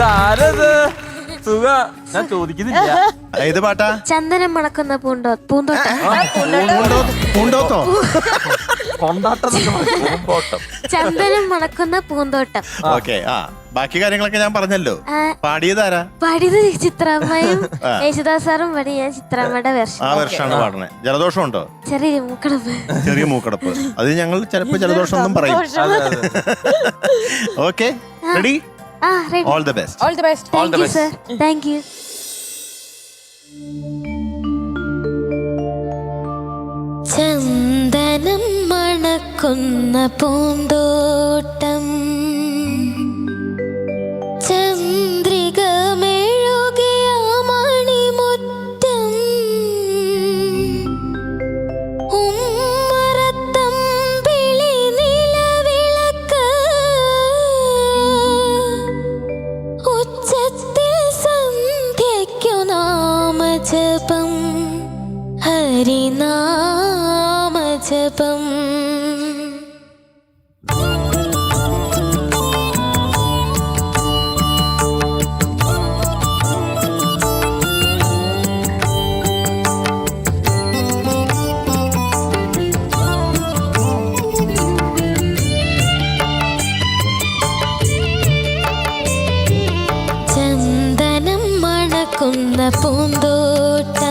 ഇതാരത്? സുഖ. ഞാൻ ചോദിക്കുന്നില്ല. ഏത് പാട്ടാ? ചന്ദനം മണക്കുന്ന പൂന്തോ പൂന്തോട്ടം. പൂണ്ടോ- പൂണ്ടോത്തോ കൊണ്ടാട്ടം പൂന്തോട്ടം. ചന്ദനം മണക്കുന്ന പൂന്തോട്ടം. ഓക്കെ ആ. ബാക്കി കാര്യങ്ങളൊക്കെ ഞാൻ പറഞ്ഞല്ലോ. പാടിയതാരാ? പാടിയത് ചിത്രാമ്മയും യേശുദാസ് സാറും പാടി ഞാൻ ചിത്രാമ്മയുടെ വേർഷൻ. ആ വർഷമാണ് പാടണേ ജലദോഷം ഉണ്ടോ ചെറിയ മൂക്കടപ്പ്. ചെറിയ മൂക്കടപ്പ്. അത് ഞങ്ങൾ ചിലപ്പോ ജലദോഷം എന്നും പറയും ഓക്കെ റെഡി? ആ ready all the best all the best All thank the you sir thank you ചന്ദനം മണക്കുന്ന പൂന്തോട്ടം ഹരിനാമജപം. ചന്ദനം മണക്കുന്ന പൂന്തോട്ടം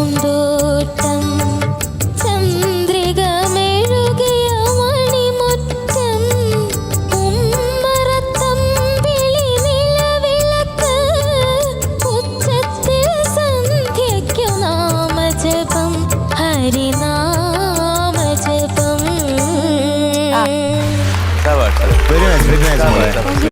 പൂന്തോട്ടം ചന്ദ്രിക മെഴുകിയ മണിമുറ്റം ഉമ്മറത്തമ്പിളി നിലവിളക്ക് ഉച്ചത്തിൽ സന്ധ്യയ്ക്കു നാമജപം ഹരിനാമജപം. വെരി നൈസ് വെരി നൈസ് മോളെ Thank